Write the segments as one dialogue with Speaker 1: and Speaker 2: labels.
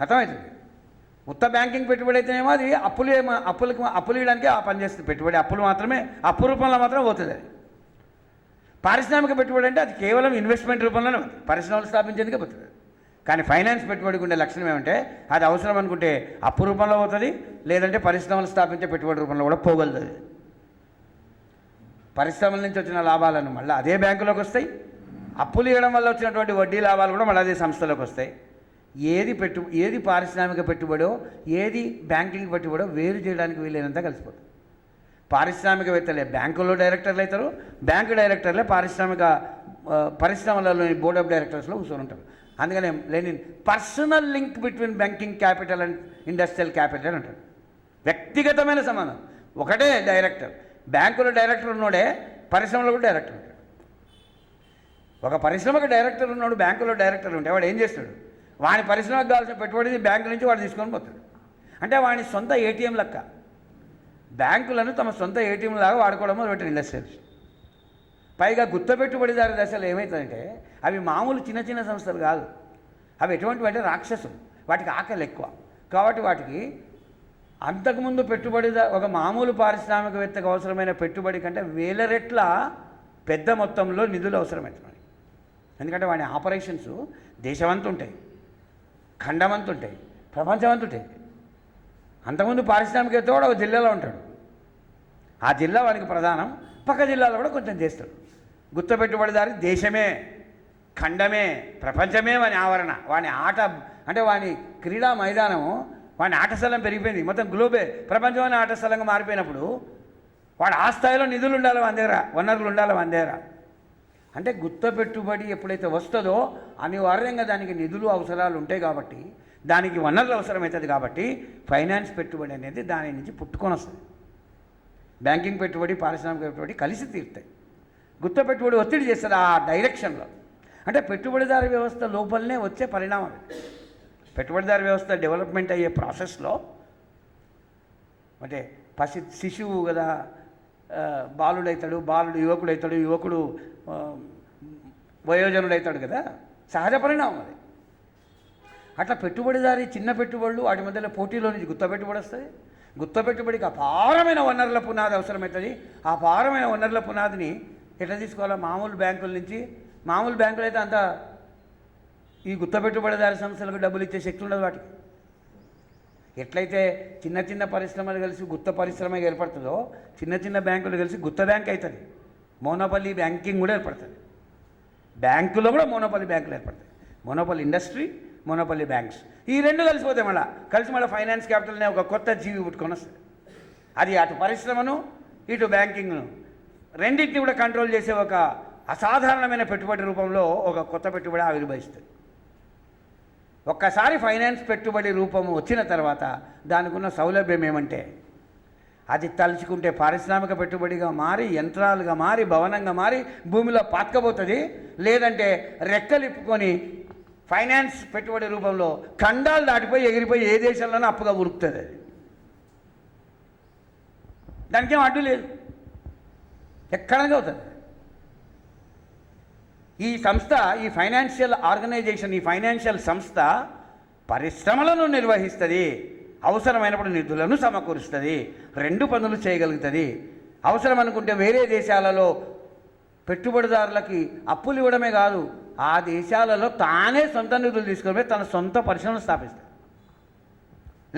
Speaker 1: అర్థమవుతుంది? ఉత్త బ్యాంకింగ్ పెట్టుబడి అయితేనేమో అది అప్పులు ఏమో- అప్పులకు అప్పులు ఇవ్వడానికి ఆ పని చేస్తుంది. పెట్టుబడి అప్పులు మాత్రమే అప్పు రూపంలో మాత్రం పోతుంది అది. పారిశ్రామిక పెట్టుబడి అంటే అది కేవలం ఇన్వెస్ట్మెంట్ రూపంలోనే ఉంది పరిశ్రమలు స్థాపించేందుకే పోతుంది. కానీ ఫైనాన్స్ పెట్టుబడికి ఉండే లక్షణం ఏమంటే అది అవసరం అనుకుంటే అప్పు రూపంలో పోతుంది లేదంటే పరిశ్రమలు స్థాపించే పెట్టుబడి రూపంలో కూడా పోగలుగుతుంది పరిశ్రమల నుంచి వచ్చిన లాభాలను మళ్ళీ అదే బ్యాంకులోకి వస్తాయి. అప్పులు ఇవ్వడం వల్ల వచ్చినటువంటి వడ్డీ లాభాలు కూడా మళ్ళీ అదే సంస్థలోకి వస్తాయి. ఏది పెట్టు ఏది పారిశ్రామిక పెట్టుబడో ఏది బ్యాంకింగ్ పెట్టుబడో వేరు చేయడానికి వీలైనంత కలిసిపోతుంది. పారిశ్రామికవేత్తలే బ్యాంకుల్లో డైరెక్టర్లు అవుతారు బ్యాంకు డైరెక్టర్లే పారిశ్రామిక పరిశ్రమలలోని బోర్డ్ ఆఫ్ డైరెక్టర్స్లో కూర్చొని ఉంటారు. అందుకనే Lenin personal link between banking capital and industrial capital అంటారు. వ్యక్తిగతమైన సంబంధం. ఒకటే డైరెక్టర్. బ్యాంకులో డైరెక్టర్ ఉన్నోడే పరిశ్రమలో కూడా డైరెక్టర్ ఉంటాడు. ఒక పరిశ్రమకు డైరెక్టర్ ఉన్నాడు బ్యాంకులో డైరెక్టర్ ఉంటే వాడు ఏం చేస్తాడు? వాడి పరిశ్రమకు కావాల్సిన పెట్టుబడి బ్యాంకు నుంచి వాడు తీసుకొని పోతాడు. అంటే వాని సొంత ఏటీఎం లెక్క. బ్యాంకులను తమ సొంత ఏటీఎం లాగా వాడుకోవడం మొదలుపెట్టారు ఇండస్ట్రియల్స్ పైగా గుత్త పెట్టుబడిదారు దశలు ఏమవుతుందంటే అవి మామూలు చిన్న చిన్న సంస్థలు కాదు. అవి ఎటువంటివి అంటే రాక్షసులు. వాటికి ఆకలి ఎక్కువ. కాబట్టి వాటికి అంతకుముందు పెట్టుబడిదారు ఒక మామూలు పారిశ్రామికవేత్తకు అవసరమైన పెట్టుబడి కంటే వేల రెట్ల పెద్ద మొత్తంలో నిధులు అవసరమవుతున్నాయి. ఎందుకంటే వాడి ఆపరేషన్స్ దేశమంతా ఉంటాయి ఖండమంతుంటాయి ఉంటాయి ప్రపంచమంతా ఉంటాయి అంతకుముందు పారిశ్రామికవేత్త కూడా ఒక జిల్లాలో ఉంటాడు. ఆ జిల్లా వానికి ప్రధానం. పక్క జిల్లాలో కూడా కొంచెం చేస్తాడు. గుత్త పెట్టుబడిదారి దేశమే ఖండమే ప్రపంచమే వాని ఆవరణ. వాని ఆట అంటే వాని క్రీడా మైదానము వాని ఆట స్థలం పెరిగిపోయింది. మొత్తం గ్లోబే ప్రపంచమైన ఆట స్థలంగా మారిపోయినప్పుడు వాడు ఆ స్థాయిలో నిధులు ఉండాలి మన దగ్గర వనరులు ఉండాలి మన దగ్గర అంటే గుత్త పెట్టుబడి ఎప్పుడైతే వస్తుందో అనివార్యంగా దానికి నిధులు అవసరాలు ఉంటాయి కాబట్టి దానికి వనరులు అవసరమవుతుంది కాబట్టి ఫైనాన్స్ పెట్టుబడి అనేది దాని నుంచి పుట్టుకొని వస్తుంది. బ్యాంకింగ్ పెట్టుబడి పారిశ్రామిక పెట్టుబడి కలిసి తీరుతాయి. గుత్త పెట్టుబడి ఒత్తిడి చేస్తుంది ఆ డైరెక్షన్లో. అంటే పెట్టుబడిదారు వ్యవస్థ లోపలనే వచ్చే పరిణామం పెట్టుబడిదారు వ్యవస్థ డెవలప్మెంట్ అయ్యే ప్రాసెస్లో అంటే పసి శిశువు కదా బాలుడైతాడు బాలుడు యువకుడు అవుతాడు యువకుడు వయోజనుడైతాడు వయోజనుడు అవుతాడు కదా? సహజ పరిణామం అది. అట్లా పెట్టుబడిదారి చిన్న పెట్టుబడులు వాటి మధ్యలో పోటీలో నుంచి గుత్త పెట్టుబడి వస్తుంది. గుత్త పెట్టుబడికి అపారమైన వనరుల పునాది అవసరమవుతుంది ఆ అపారమైన వనరుల పునాదిని ఎట్లా తీసుకోవాలా? మామూలు బ్యాంకుల నుంచి మామూలు బ్యాంకులు అయితే అంత ఈ గుత్త పెట్టుబడిదారి సంస్థలకు డబ్బులు ఇచ్చే శక్తి ఉండదు వాటికి. ఎట్లయితే చిన్న చిన్న పరిశ్రమలు కలిసి గుత్త పరిశ్రమ ఏర్పడుతుందో చిన్న చిన్న బ్యాంకులు కలిసి గుత్త బ్యాంక్ అవుతుంది మోనోపల్లి బ్యాంకింగ్ కూడా ఏర్పడుతుంది. బ్యాంకులో కూడా మోనోపల్లి బ్యాంకులు ఏర్పడతాయి. Monopoly industry monopoly banks. ఈ రెండు కలిసిపోతాయి మళ్ళీ కలిసి మళ్ళీ ఫైనాన్స్ క్యాపిటల్ అనే ఒక కొత్త జీవి పుట్టుకొని వస్తుంది. అది అటు పరిశ్రమను ఇటు బ్యాంకింగ్ను. రెండింటిని కూడా కంట్రోల్ చేసే ఒక అసాధారణమైన పెట్టుబడి రూపంలో ఒక కొత్త పెట్టుబడి ఆవిర్భవిస్తుంది. ఒక్కసారి ఫైనాన్స్ పెట్టుబడి రూపం వచ్చిన తర్వాత దానికి ఉన్న సౌలభ్యం ఏమంటే అది తలుచుకుంటే పారిశ్రామిక పెట్టుబడిగా మారి యంత్రాలుగా మారి భవనంగా మారి భూమిలో పాతకపోతుంది. లేదంటే రెక్కలిప్పుకొని ఫైనాన్స్ పెట్టుబడి రూపంలో ఖండాలు దాటిపోయి ఎగిరిపోయి ఏ దేశంలోనూ అప్పుగా ఉరుకుతుంది అది. దానికేం అడ్డు లేదు. ఎక్కడగా అవుతుంది. ఈ సంస్థ ఈ ఫైనాన్షియల్ ఆర్గనైజేషన్ ఈ ఫైనాన్షియల్ సంస్థ పరిశ్రమలను నిర్వహిస్తుంది. అవసరమైనప్పుడు నిధులను సమకూరుస్తుంది. రెండు పనులు చేయగలుగుతుంది. అవసరం అనుకుంటే వేరే దేశాలలో పెట్టుబడిదారులకి అప్పులు ఇవ్వడమే కాదు ఆ దేశాలలో తానే సొంత నిధులు తీసుకొని తన సొంత పరిశ్రమలు స్థాపిస్తుంది.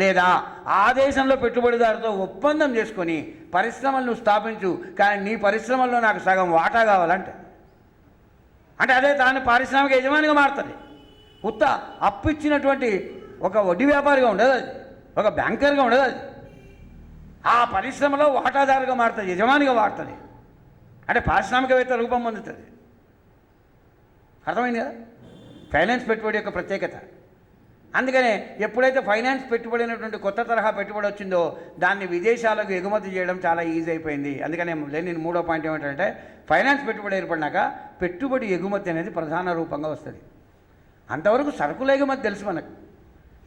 Speaker 1: లేదా ఆ దేశంలో పెట్టుబడిదారుతో ఒప్పందం చేసుకొని పరిశ్రమలను స్థాపించు కానీ నీ పరిశ్రమల్లో నాకు సగం వాటా కావాలంటే అంటే అదే తాను పారిశ్రామిక యజమానిగా మారుతుంది. ఉత్త అప్పు ఇచ్చినటువంటి ఒక వడ్డీ వ్యాపారిగా ఉండదు అది. ఒక బ్యాంకర్గా ఉండదు అది. ఆ పరిశ్రమలో వాటాదారుగా మారుతుంది యజమానిగా మారుతుంది. అంటే పారిశ్రామికవేత్త రూపం పొందుతుంది. అర్థమైంది కదా? ఫైనాన్స్ పెట్టుబడి యొక్క ప్రత్యేకత. అందుకనే ఎప్పుడైతే ఫైనాన్స్ పెట్టుబడి అనేటువంటి కొత్త తరహా పెట్టుబడి వచ్చిందో దాన్ని విదేశాలకు ఎగుమతి చేయడం చాలా ఈజీ అయిపోయింది. అందుకనే నేను మూడో పాయింట్ ఏమిటంటే ఫైనాన్స్ పెట్టుబడి ఏర్పడినాక పెట్టుబడి ఎగుమతి అనేది ప్రధాన రూపంగా వస్తుంది. అంతవరకు సరుకుల ఎగుమతి తెలుసు మనకు.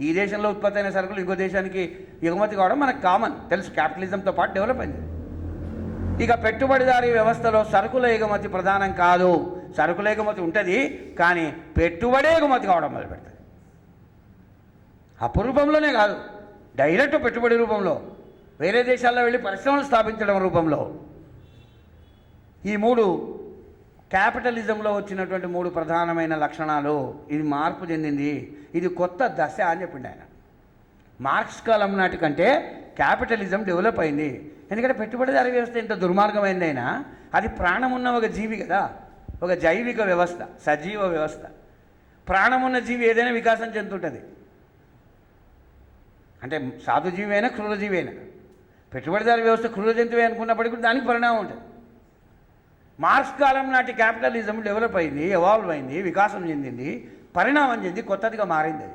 Speaker 1: ఈ దేశంలో ఉత్పత్తి అయిన సరుకులు ఇంకో దేశానికి ఎగుమతి కావడం మనకు కామన్. తెలుసు క్యాపిటలిజంతో పాటు డెవలప్ అయింది. ఇక పెట్టుబడిదారీ వ్యవస్థలో సరుకుల ఎగుమతి ప్రధానం కాదు. సరుకుల ఎగుమతి ఉంటుంది కానీ పెట్టుబడి ఎగుమతి కావడం మొదలు పెడతారు అపురూపంలోనే కాదు డైరెక్ట్ పెట్టుబడి రూపంలో. వేరే దేశాల్లో వెళ్ళి పరిశ్రమలు స్థాపించడం రూపంలో. ఈ మూడు క్యాపిటలిజంలో వచ్చినటువంటి మూడు ప్రధానమైన లక్షణాలు ఇది మార్పు చెందింది. ఇది కొత్త దశ అని చెప్పిండు ఆయన. మార్క్స్ కాలం నాటి కంటే క్యాపిటలిజం డెవలప్ అయింది. ఎందుకంటే పెట్టుబడిదారి వ్యవస్థ ఇంత దుర్మార్గమైందైనా అది ప్రాణం ఉన్న ఒక జీవి కదా. ఒక జైవిక వ్యవస్థ సజీవ వ్యవస్థ. ప్రాణం ఉన్న జీవి ఏదైనా వికాసం చెందుతుంటుంది. అంటే సాధుజీవైనా క్రూరజీవైనా? పెట్టుబడిదారు వ్యవస్థ క్రూర జంతువే అనుకున్నప్పటికీ దానికి పరిణామం ఉంటుంది. మార్క్స్ కాలం నాటి క్యాపిటలిజం డెవలప్ అయింది ఎవాల్వ్ అయింది వికాసం చెందింది పరిణామం చెంది కొత్తదిగా మారింది అది.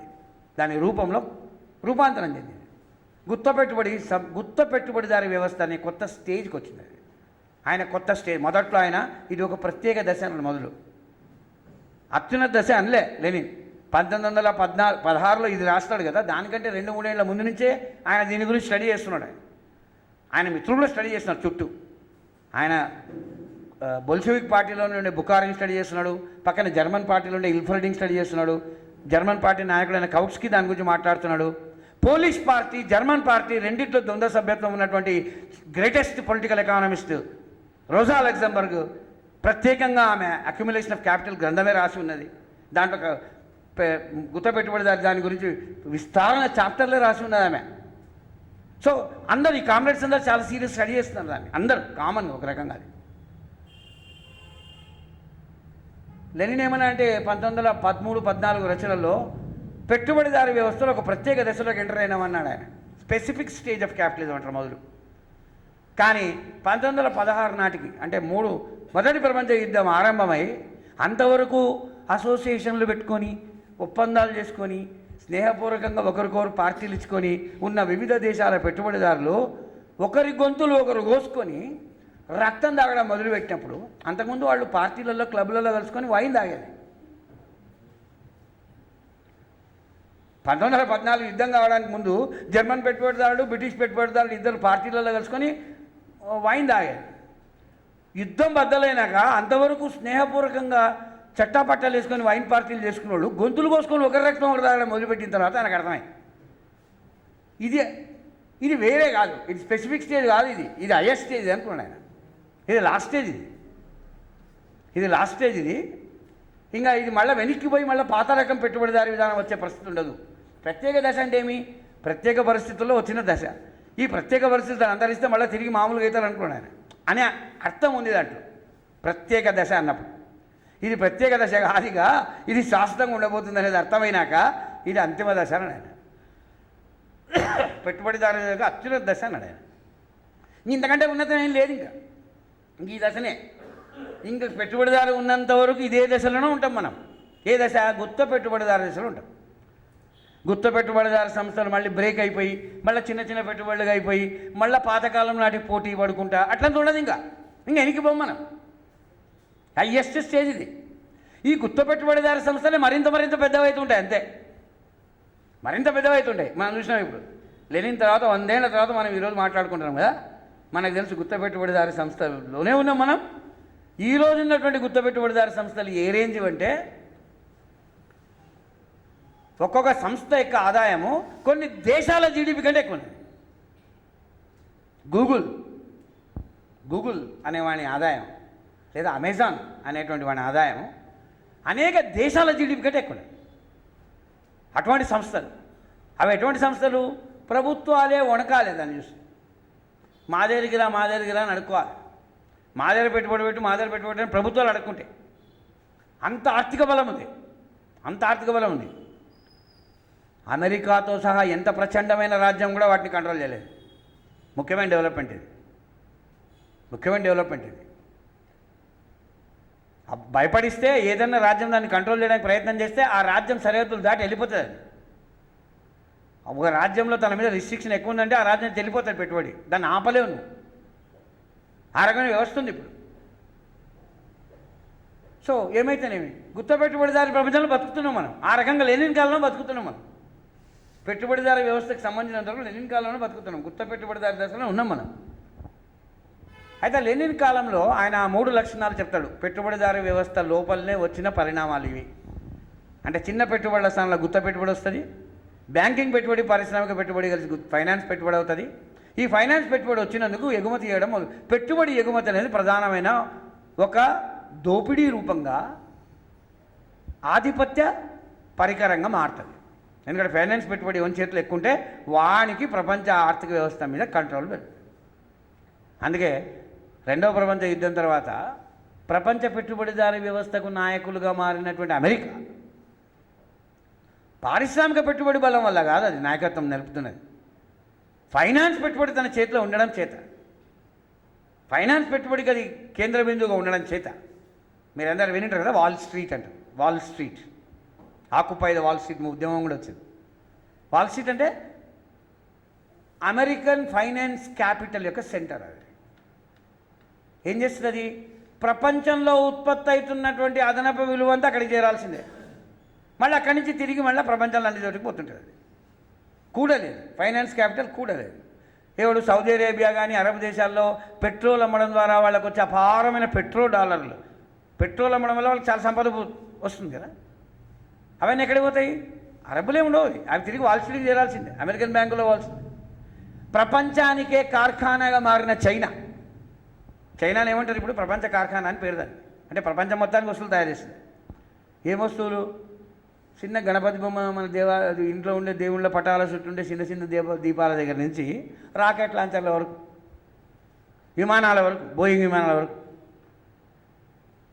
Speaker 1: దాని రూపంలో రూపాంతరం చెందింది. గుత్త పెట్టుబడి సబ్ గుత్త పెట్టుబడిదారి వ్యవస్థ అనే కొత్త స్టేజ్కి వచ్చింది అది. ఆయన కొత్త స్టేజ్ మొదట్లో ఆయన ఇది ఒక ప్రత్యేక దశ అన్నాడు మొదలు. అత్యున్నత దశ అనలే లెనిన్. పంతొమ్మిది వందల పద్నాలుగు పదహారులో ఇది రాస్తాడు కదా దానికంటే రెండు మూడేళ్ళ ముందు నుంచే ఆయన దీని గురించి స్టడీ చేస్తున్నాడు ఆయన. ఆయన మిత్రులు స్టడీ చేస్తున్నారు చుట్టూ. ఆయన బొల్షవిక్ పార్టీలో ఉండే బుకారిన్ స్టడీ చేస్తున్నాడు పక్కన జర్మన్ పార్టీలో ఉండే ఇల్ఫర్డింగ్ స్టడీ చేస్తున్నాడు జర్మన్ పార్టీ నాయకుడైన కౌట్స్కి దాని గురించి మాట్లాడుతున్నాడు. పోలిష్ పార్టీ జర్మన్ పార్టీ రెండిట్లో ద్వంద్వ సభ్యత్వం ఉన్నటువంటి greatest political economist Rosa Luxemburg ప్రత్యేకంగా ఆమె అక్యుములేషన్ ఆఫ్ క్యాపిటల్ గ్రంథమే రాసి ఉన్నది. దాంట్లో గుత్త పెట్టుబడిదారు దాని గురించి విస్తారణ చాప్టర్లో రాసి ఉన్నది ఆమె. సో అందరు ఈ కామ్రేడ్స్ అందరు చాలా సీరియస్ స్టడీ చేస్తున్నారు దాన్ని. అందరు కామన్ ఒక రకంగా అది. లెనిన్ ఏమన్నా అంటే పంతొమ్మిది వందల పదమూడు పద్నాలుగు రచనల్లో పెట్టుబడిదారు వ్యవస్థలో ఒక ప్రత్యేక దశలోకి ఎంటర్ అయినామన్నాడు ఆయన. స్పెసిఫిక్ స్టేజ్ ఆఫ్ క్యాపిటలిజం అంటారు మొదలు. కానీ పంతొమ్మిది వందల పదహారు నాటికి అంటే మూడు మొదటి ప్రపంచ యుద్ధం ఆరంభమై అంతవరకు అసోసియేషన్లు పెట్టుకొని ఒప్పందాలు చేసుకొని స్నేహపూర్వకంగా ఒకరికొకరు పార్టీలు ఇచ్చుకొని ఉన్న వివిధ దేశాల పెట్టుబడిదారులు ఒకరి గొంతులు ఒకరు కోసుకొని రక్తం తాగడం మొదలుపెట్టినప్పుడు అంతకుముందు వాళ్ళు పార్టీలలో క్లబ్లలో కలుసుకొని వైన్ తాగేది. పంతొమ్మిది వందల పద్నాలుగు యుద్ధం కావడానికి ముందు జర్మన్ పెట్టుబడిదారుడు బ్రిటిష్ పెట్టుబడిదారుడు ఇద్దరు పార్టీలలో కలుసుకొని వైన్ తాగారు యుద్ధం బద్దలైనాక అంతవరకు స్నేహపూర్వకంగా చట్టాపట్టాలు వేసుకొని వైన్ పార్టీలు చేసుకున్న వాళ్ళు గొంతులు కోసుకొని ఒకరి రక్తం ఒకరి తాగడం మొదలుపెట్టిన తర్వాత ఆయనకు అర్థమై. ఇది ఇది వేరే కాదు. ఇది స్పెసిఫిక్ స్టేజ్ కాదు ఇది. ఇది హయ్యర్ స్టేజ్ అనుకున్నాడు ఆయన. ఇది లాస్ట్ స్టేజ్ ఇది. ఇది లాస్ట్ స్టేజ్ ఇది. ఇంకా ఇది మళ్ళీ వెనక్కి పోయి మళ్ళీ పాత రకం పెట్టుబడిదారి విధానం వచ్చే పరిస్థితి ఉండదు. ప్రత్యేక దశ అంటే ఏమి? ప్రత్యేక పరిస్థితుల్లో వచ్చిన దశ. ఈ ప్రత్యేక పరిస్థితులు అంతరిస్తే మళ్ళీ తిరిగి మామూలుగా అవుతారు అనుకున్నాను ఆయన. అనే అర్థం ఉంది దాంట్లో. ప్రత్యేక దశ అన్నప్పుడు. ఇది ప్రత్యేక దశ కాదుగా ఇది శాశ్వతంగా ఉండబోతుంది అనేది అర్థమైనాక ఇది అంతిమ దశ అని ఆయన పెట్టుబడిదారు అత్యున్నత దశ అని ఆయన. ఇంతకంటే ఉన్నతం ఏం లేదు ఇంకా. ఇంక ఈ దశనే. ఇంకా పెట్టుబడిదారు ఉన్నంత వరకు ఇదే దశలోనే ఉంటాం మనం. ఏ దశ? గుత్త పెట్టుబడిదారు దశలో ఉంటాం. గుత్త పెట్టుబడిదారు సంస్థలు మళ్ళీ బ్రేక్ అయిపోయి మళ్ళీ చిన్న చిన్న పెట్టుబడులుగా అయిపోయి మళ్ళీ పాతకాలం నాటి పోటీ పడుకుంటా అట్లంతా ఉండదు ఇంకా. ఇంకా వెనక్కి పోం మనం. హయ్యెస్ట్ స్టేజ్ ఇది. ఈ గుత్త పెట్టుబడిదారు సంస్థలే మరింత మరింత పెద్దవైతుంటాయి అంతే. మరింత పెద్దవైతుంటాయి. మనం చూసినాం ఇప్పుడు. లెనిన్ తర్వాత వందేళ్ళ తర్వాత మనం ఈరోజు మాట్లాడుకుంటున్నాం కదా. మనకు తెలుసు గుత్త పెట్టుబడిదారు సంస్థలోనే ఉన్నాం మనం. ఈ ఉన్నటువంటి గుత్త పెట్టుబడిదారు సంస్థలు ఏ రేంజ్ అంటే ఒక్కొక్క సంస్థ యొక్క ఆదాయము కొన్ని దేశాల జీడిపి కంటే ఎక్కువ గూగుల్. గూగుల్ అనే వాని ఆదాయం. లేదా అమెజాన్ అనేటువంటి వాని ఆదాయం అనేక దేశాల జీడిపి కంటే ఎక్కువ అటువంటి సంస్థలు. అవి ఎటువంటి సంస్థలు? ప్రభుత్వాలే వణకాలి దాన్ని చూసి. మా దగ్గరికి రా మా దగ్గరికి రా అని అడుక్కోవాలి. మా దగ్గర పెట్టుబడి పెట్టి మా దగ్గర పెట్టుబడి అని ప్రభుత్వాలు అడుక్కుంటాయి అంత ఆర్థిక బలం ఉంది. అంత ఆర్థిక బలం ఉంది. అమెరికాతో సహా ఎంత ప్రచండమైన రాజ్యం కూడా వాటిని కంట్రోల్ చేయలేదు. ముఖ్యమైన డెవలప్మెంట్ ఇది. ముఖ్యమైన డెవలప్మెంట్ ఇది. భయపడిస్తే ఏదైనా రాజ్యం దాన్ని కంట్రోల్ చేయడానికి ప్రయత్నం చేస్తే ఆ రాజ్యం సరిహద్దులు దాటి వెళ్ళిపోతుంది. ఒక రాజ్యంలో తన మీద రిస్ట్రిక్షన్ ఎక్కువ ఉందంటే ఆ రాజ్యం వెళ్ళిపోతుంది పెట్టుబడి. దాన్ని ఆపలేవు నువ్వు. ఆ రకమైన వ్యవస్థ ఉంది ఇప్పుడు. సో ఏమైతేనేమి? గుత్త పెట్టుబడిదారి ప్రపంచంలో బతుకుతున్నాం మనం. ఆ రకంగా లెనిన్ కాలంలో బతుకుతున్నాం మనం. పెట్టుబడిదారు వ్యవస్థకు సంబంధించినంతవరకు లెనిన్ కాలంలో బతుకుతున్నాం. గుత్త పెట్టుబడిదారి దశలో ఉన్నాం మనం. అయితే లెనిన్ కాలంలో ఆయన ఆ మూడు లక్షణాలు చెప్తాడు. పెట్టుబడిదారు వ్యవస్థ లోపలనే వచ్చిన పరిణామాలు ఇవి. అంటే చిన్న పెట్టుబడుల స్థానంలో గుత్త పెట్టుబడి వస్తుంది బ్యాంకింగ్ పెట్టుబడి పారిశ్రామిక పెట్టుబడి కలిసి ఫైనాన్స్ పెట్టుబడి అవుతుంది. ఈ ఫైనాన్స్ పెట్టుబడి వచ్చినందుకు ఎగుమతి చేయడం పెట్టుబడి ఎగుమతి అనేది ప్రధానమైన ఒక దోపిడీ రూపంగా ఆధిపత్య పరికరంగా మారుతుంది. ఎందుకంటే ఫైనాన్స్ పెట్టుబడి ఎవరి చేతులు ఎక్కువ ఉంటే వానికి ప్రపంచ ఆర్థిక వ్యవస్థ మీద కంట్రోల్ పెరుగుతుంది. అందుకే రెండవ ప్రపంచ యుద్ధం తర్వాత ప్రపంచ పెట్టుబడిదారీ వ్యవస్థకు నాయకులుగా మారినటువంటి అమెరికా పారిశ్రామిక పెట్టుబడి బలం వల్ల కాదు అది నాయకత్వం నిలుపుతున్నది. ఫైనాన్స్ పెట్టుబడి తన చేతిలో ఉండడం చేత. ఫైనాన్స్ పెట్టుబడికి అది కేంద్ర బిందువుగా ఉండడం చేత. మీరందరూ వినింటారు కదా వాల్ స్ట్రీట్ అంటారు. Wall Street. Occupy Wall Street ఉద్యమం కూడా వచ్చింది. వాల్ స్ట్రీట్ అంటే అమెరికన్ ఫైనాన్స్ క్యాపిటల్ యొక్క సెంటర్ అది. ఏం చేస్తుంది ప్రపంచంలో ఉత్పత్తి అవుతున్నటువంటి అదనపు విలువ అంతా అక్కడికి చేరాల్సిందే. మళ్ళీ అక్కడి నుంచి తిరిగి మళ్ళీ ప్రపంచంలో అన్ని చోటికి పోతుంటుంది అది. కూడలేదు. ఫైనాన్స్ క్యాపిటల్ కూడలేదు. ఎవడు సౌదీ అరేబియా కానీ అరబ్ దేశాల్లో పెట్రోల్ అమ్మడం ద్వారా వాళ్ళకు వచ్చే అపారమైన పెట్రోల్ డాలర్లు. పెట్రోల్ అమ్మడం వల్ల వాళ్ళకి చాలా సంపద వస్తుంది కదా. అవన్నీ ఎక్కడికి పోతాయి? అరబ్బులే ఉండవు. అవి తిరిగి వాల్ చేరాల్సిందే. అమెరికన్ బ్యాంకులో వాల్సిందే ప్రపంచానికే కార్ఖానాగా మారిన చైనా. చైనాలో ఏమంటారు ఇప్పుడు? ప్రపంచ కార్ఖానా అని పేరు దాన్ని అంటే ప్రపంచం మొత్తానికి వస్తువులు తయారు చేస్తుంది ఏం వస్తువులు? చిన్న గణపతి బొమ్మ మన దేవా అది ఇంట్లో ఉండే దేవుళ్ళ పటాల చుట్టూ ఉండే చిన్న చిన్న దీప దీపాల దగ్గర నుంచి రాకెట్ లాంచర్ల వరకు విమానాల వరకు బోయింగ్ విమానాల వరకు.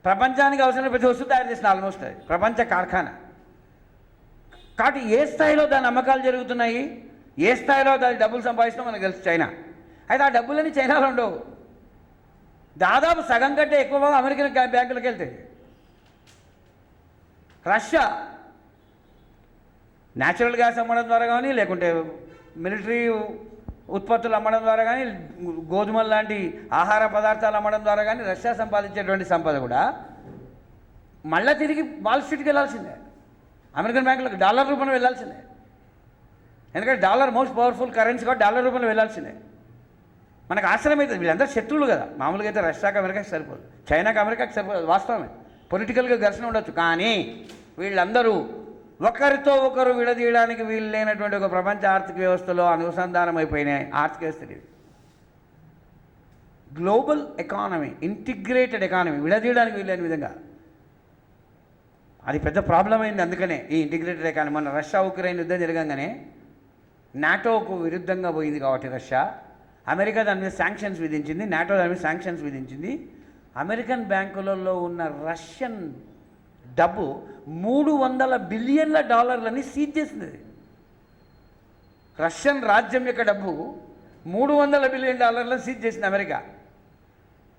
Speaker 1: ప్రపంచానికి అవసరమైన ప్రతి వస్తువు తయారు చేసిన ఆల్మోస్ట్ అది. ప్రపంచ కార్ఖానా. కాబట్టి ఏ స్థాయిలో దాని అమ్మకాలు జరుగుతున్నాయి? ఏ స్థాయిలో దాని డబ్బులు సంపాదిస్తుందో మనకు తెలుసు చైనా. అయితే ఆ డబ్బులని చైనాలో ఉండవు. దాదాపు సగం కంటే ఎక్కువ భాగం అమెరికన్ బ్యాంకులకు వెళ్తుంది రష్యా న్యాచురల్ గ్యాస్ అమ్మడం ద్వారా కానీ లేకుంటే మిలిటరీ ఉత్పత్తులు అమ్మడం ద్వారా కానీ గోధుమలు లాంటి ఆహార పదార్థాలు అమ్మడం ద్వారా కానీ రష్యా సంపాదించేటువంటి సంపద కూడా మళ్ళీ తిరిగి వాల్ స్ట్రీట్కి వెళ్ళాల్సిందే అమెరికన్ బ్యాంకులకు డాలర్ రూపంలో వెళ్ళాల్సిందే ఎందుకంటే డాలర్ మోస్ట్ పవర్ఫుల్ కరెన్సీ కూడా డాలర్ రూపంలో వెళ్ళాల్సిందే మనకు ఆశ్రయం అవుతుంది వీళ్ళందరూ శత్రువులు కదా. మామూలుగా అయితే రష్యాకి అమెరికాకి సరిపోదు. చైనాకి అమెరికాకి సరిపోదు. వాస్తవమే. పొలిటికల్గా ఘర్షణ ఉండొచ్చు. కానీ వీళ్ళందరూ ఒకరితో ఒకరు విడదీయడానికి వీలు లేనటువంటి ఒక ప్రపంచ ఆర్థిక వ్యవస్థలో అనుసంధానం అయిపోయినాయి. ఆర్థిక వ్యవస్థ ఇది గ్లోబల్ ఎకానమీ ఇంటిగ్రేటెడ్ ఎకానమీ విడదీయడానికి వీలైన విధంగా. అది పెద్ద ప్రాబ్లం అయింది అందుకనే ఈ ఇంటిగ్రేటెడ్ ఎకానమీ మన రష్యా ఉక్రెయిన్ యుద్ధం జరగంగానే నాటోకు విరుద్ధంగా పోయింది కాబట్టి రష్యా. అమెరికా దాని మీద శాంక్షన్స్ విధించింది నాటో దాని మీద శాంక్షన్స్ విధించింది. అమెరికన్ బ్యాంకులలో ఉన్న రష్యన్ డబ్బు మూడు వందల బిలియన్ల డాలర్లని సీజ్ చేసింది. రష్యన్ రాజ్యం యొక్క డబ్బు మూడు వందల బిలియన్ డాలర్లను సీజ్ చేసింది అమెరికా.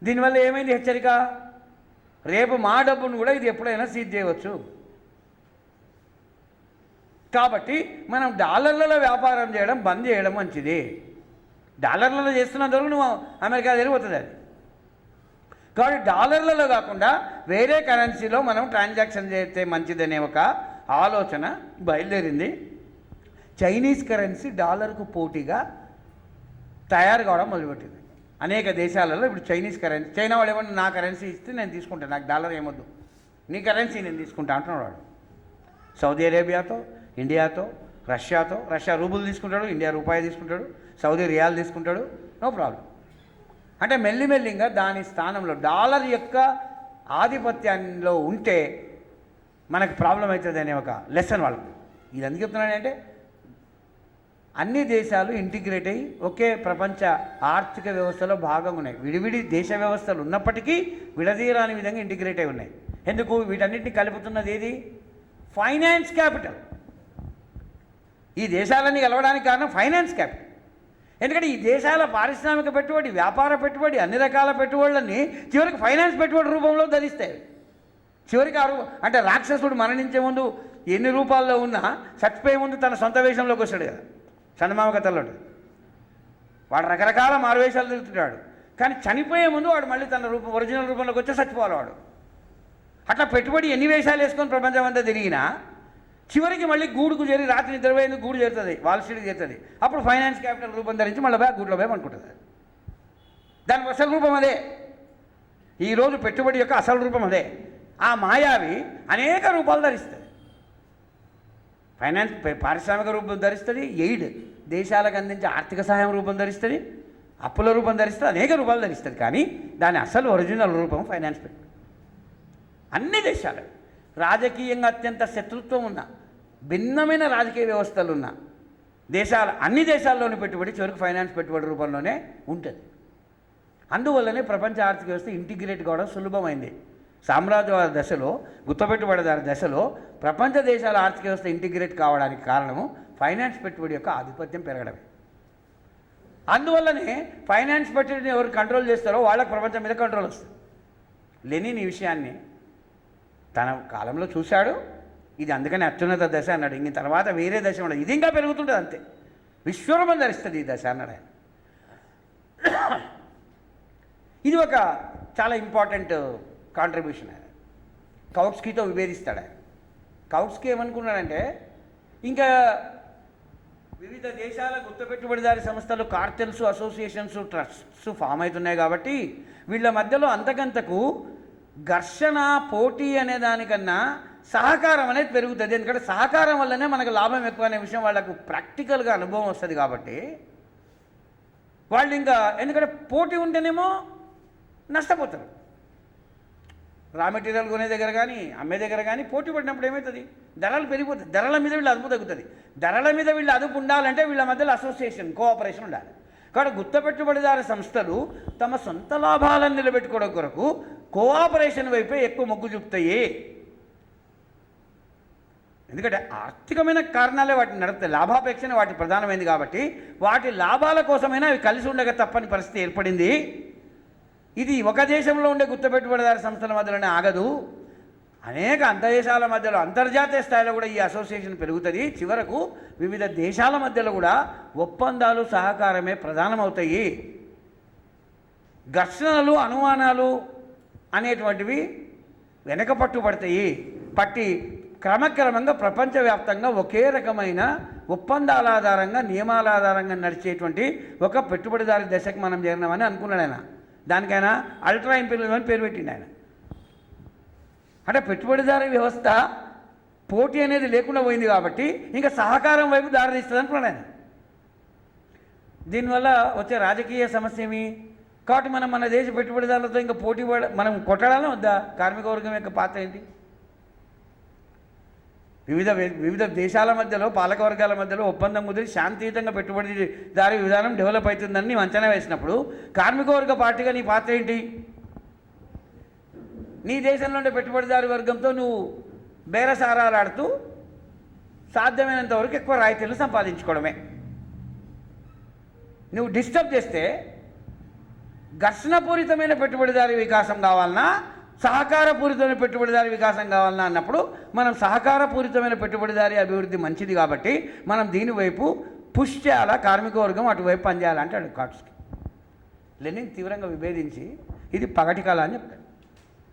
Speaker 1: దీనివల్ల ఏమైంది హెచ్చరిక? రేపు మా డబ్బును కూడా ఇది ఎప్పుడైనా సీజ్ చేయవచ్చు. కాబట్టి మనం డాలర్లలో వ్యాపారం చేయడం బంద్ చేయడం మంచిది. డాలర్లలో చేస్తున్నంత వరకు నువ్వు అమెరికా జరిగిపోతుంది అది. కాబట్టి డాలర్లలో కాకుండా వేరే కరెన్సీలో మనం ట్రాన్సాక్షన్ చేస్తే మంచిదనే ఒక ఆలోచన బయలుదేరింది. చైనీస్ కరెన్సీ డాలర్కు పోటీగా తయారు కావడం మొదలుపెట్టింది. అనేక దేశాలలో ఇప్పుడు చైనీస్ కరెన్సీ చైనా వాడు ఏమన్నా నా కరెన్సీ ఇస్తే నేను తీసుకుంటాను నాకు డాలర్ ఏమొద్దు. నీ కరెన్సీ నేను తీసుకుంటా అంటున్నాడు వాడు. సౌదీ అరేబియాతో ఇండియాతో రష్యాతో రష్యా రూబుల్ తీసుకుంటాడు ఇండియా రూపాయి తీసుకుంటాడు సౌదీ రియాల్ తీసుకుంటాడు నో ప్రాబ్లం. అంటే మెల్లిమెల్లిగా దాని స్థానంలో డాలర్ యొక్క ఆధిపత్యంలో ఉంటే మనకు ప్రాబ్లం అవుతుంది అనే ఒక లెసన్ వాళ్ళకి. ఇది ఎందుకు చెప్తున్నానంటే అన్ని దేశాలు ఇంటిగ్రేట్ అయ్యి ఒకే ప్రపంచ ఆర్థిక వ్యవస్థలో భాగంగా ఉన్నాయి. విడివిడి దేశ వ్యవస్థలు ఉన్నప్పటికీ విడదీయరాని విధంగా ఇంటిగ్రేట్ అయి ఉన్నాయి. ఎందుకు? వీటన్నిటిని కలుపుతున్నది ఏది? Finance capital. ఈ దేశాలన్నీ కలవడానికి కారణం ఫైనాన్స్ క్యాపిటల్. ఎందుకంటే ఈ దేశాల పారిశ్రామిక పెట్టుబడి వ్యాపార పెట్టుబడి అన్ని రకాల పెట్టుబడులన్నీ చివరికి ఫైనాన్స్ పెట్టుబడి రూపంలో ధరిస్తాయి. చివరికి ఆ అంటే రాక్షసుడు మరణించే ముందు ఎన్ని రూపాల్లో ఉన్నా చచ్చిపోయే ముందు తన సొంత వేషంలోకి వస్తాడు కదా చందమామ కథల్లో వాడు రకరకాల మారువేషాలు తిరుగుతున్నాడు కానీ చనిపోయే ముందు వాడు మళ్ళీ తన రూపం ఒరిజినల్ రూపంలోకి వచ్చి చచ్చిపోవాలి వాడు. అట్లా పెట్టుబడి ఎన్ని వేషాలు వేసుకొని ప్రపంచం అంతా తిరిగినా చివరికి మళ్ళీ గూడుకు చేరి రాత్రి నిద్రపోయింది గూడు చేరుతుంది వాల్ స్ట్రీట్కి చేరుతుంది. అప్పుడు ఫైనాన్స్ క్యాపిటల్ రూపం ధరించి మళ్ళీ బాగా గూడులో గూట్లో అనుకుంటుంది దాని అసలు రూపం అదే. ఈరోజు పెట్టుబడి యొక్క అసలు రూపం అదే. ఆ మాయావి అనేక రూపాలు ధరిస్తుంది. ఫైనాన్స్ పారిశ్రామిక రూపం ధరిస్తుంది ఎయిడ్ దేశాలకు అందించే ఆర్థిక సహాయం రూపం ధరిస్తుంది అప్పుల రూపం ధరిస్తుంది అనేక రూపాలు ధరిస్తుంది. కానీ దాని అసలు ఒరిజినల్ రూపం ఫైనాన్స్ పెట్టుబడి. అన్ని దేశాలకు రాజకీయంగా అత్యంత శత్రుత్వం ఉన్న భిన్నమైన రాజకీయ వ్యవస్థలు ఉన్న దేశాల అన్ని దేశాల్లోని పెట్టుబడి చివరికి ఫైనాన్స్ పెట్టుబడి రూపంలోనే ఉంటుంది. అందువల్లనే ప్రపంచ ఆర్థిక వ్యవస్థ ఇంటిగ్రేట్ కావడం సులభమైంది. సామ్రాజ్యవాద దశలో గుత్తపెట్టుబడిదారు దశలో ప్రపంచ దేశాల ఆర్థిక వ్యవస్థ ఇంటిగ్రేట్ కావడానికి కారణము ఫైనాన్స్ పెట్టుబడి యొక్క ఆధిపత్యం పెరగడమే. అందువల్లనే ఫైనాన్స్ పెట్టుబడిని ఎవరు కంట్రోల్ చేస్తారో వాళ్ళకి ప్రపంచం మీద కంట్రోల్ వస్తుంది. లెనిన్ ఈ విషయాన్ని తన కాలంలో చూశాడు. ఇది అందుకని అత్యున్నత దశ అన్నాడు. ఇంక తర్వాత వేరే దశ ఉండదు. ఇది ఇంకా పెరుగుతుంటుంది అంతే. విశ్వరూపం ధరిస్తుంది ఈ దశ అన్నాడు ఆయన. ఇది ఒక చాలా ఇంపార్టెంట్ కాంట్రిబ్యూషన్ ఆయన. కౌట్స్కీతో విభేదిస్తాడు ఆయన. కౌట్స్కీ ఏమనుకున్నాడంటే ఇంకా వివిధ దేశాల గుర్తుపెట్టుబడిదారి సంస్థలు కార్టెల్స్ అసోసియేషన్స్ ట్రస్ట్స్ ఫామ్ అవుతున్నాయి కాబట్టి వీళ్ళ మధ్యలో అంతకంతకు ఘర్షణ పోటీ అనే దానికన్నా సహకారం అనేది పెరుగుతుంది. ఎందుకంటే సహకారం వల్లనే మనకు లాభం ఎక్కువ అనే విషయం వాళ్ళకు ప్రాక్టికల్గా అనుభవం వస్తుంది కాబట్టి వాళ్ళు ఇంకా ఎందుకంటే పోటీ ఉంటేనేమో నష్టపోతారు. రా మెటీరియల్ కొనే దగ్గర కానీ అమ్మే దగ్గర కానీ పోటీ పడినప్పుడు ఏమవుతుంది ధరలు పెరిగిపోతుంది ధరల మీద వీళ్ళు అదుపు తగ్గుతుంది. ధరల మీద వీళ్ళు అదుపు ఉండాలంటే వీళ్ళ మధ్యలో అసోసియేషన్ కోఆపరేషన్ ఉండాలి. కానీ గుత్త పెట్టుబడిదారు సంస్థలు తమ సొంత లాభాలను నిలబెట్టుకోవడం కొరకు కోఆపరేషన్ వైపే ఎక్కువ మొగ్గు చూపుతాయి. ఎందుకంటే ఆర్థికమైన కారణాలే వాటిని నడుపుతాయి లాభాపేక్షనే వాటి ప్రధానమైంది కాబట్టి వాటి లాభాల కోసమైనా అవి కలిసి ఉండక తప్పని పరిస్థితి ఏర్పడింది. ఇది ఒక దేశంలో ఉండే గుర్తుపెట్టుబడిదారు సంస్థల మధ్యలోనే ఆగదు. అనేక అంతర్దేశాల మధ్యలో అంతర్జాతీయ స్థాయిలో కూడా ఈ అసోసియేషన్ పెరుగుతుంది. చివరకు వివిధ దేశాల మధ్యలో కూడా ఒప్పందాలు సహకారమే ప్రధానమవుతాయి. ఘర్షణలు అనుమానాలు అనేటువంటివి వెనక పట్టుబడతాయి పట్టి క్రమక్రమంగా ప్రపంచవ్యాప్తంగా ఒకే రకమైన ఒప్పందాల ఆధారంగా నియమాల ఆధారంగా నడిచేటువంటి ఒక పెట్టుబడిదారి దశకు మనం చేరినామని అనుకున్నాడు ఆయన. దానికైనా అల్ట్రా ఇంపీరియల్ అని పేరు పెట్టిండు ఆయన. అంటే పెట్టుబడిదారు వ్యవస్థ పోటీ అనేది లేకుండా పోయింది కాబట్టి ఇంకా సహకారం వైపు దారితీస్తుంది అనుకున్నాను ఆయన దీనివల్ల వచ్చే రాజకీయ సమస్య ఏమి? కాబట్టి మనం మన దేశ పెట్టుబడిదారులతో ఇంకా పోటీ పడ మనం కొట్టడాలే వద్దా? కార్మిక వర్గం యొక్క పాత్ర ఏంటి? వివిధ వివిధ దేశాల మధ్యలో పాలక వర్గాల మధ్యలో ఒప్పందం కుదిరి శాంతియుతంగా పెట్టుబడిదారీ విధానం డెవలప్ అవుతుందని అంచనా వేసినప్పుడు కార్మిక వర్గ పార్టీగా నీ పాత్ర ఏంటి? నీ దేశంలో ఉండే పెట్టుబడిదారు వర్గంతో నువ్వు బేరసారాలు ఆడుతూ సాధ్యమైనంత వరకు ఎక్కువ రాయితీలు సంపాదించుకోవడమే. నువ్వు డిస్టర్బ్ చేస్తే ఘర్షణపూరితమైన పెట్టుబడిదారు వికాసం కావాలన్నా సహకారపూరితమైన పెట్టుబడిదారు వికాసం కావాలన్నా అన్నప్పుడు మనం సహకారపూరితమైన పెట్టుబడిదారి అభివృద్ధి మంచిది కాబట్టి మనం దీనివైపు పుష్ చేయాలా కార్మిక వర్గం అటువైపు పనిచేయాలంటాడు కాట్స్కి. లెనిన్ తీవ్రంగా విభేదించి ఇది పగటి కళ అని చెప్తాడు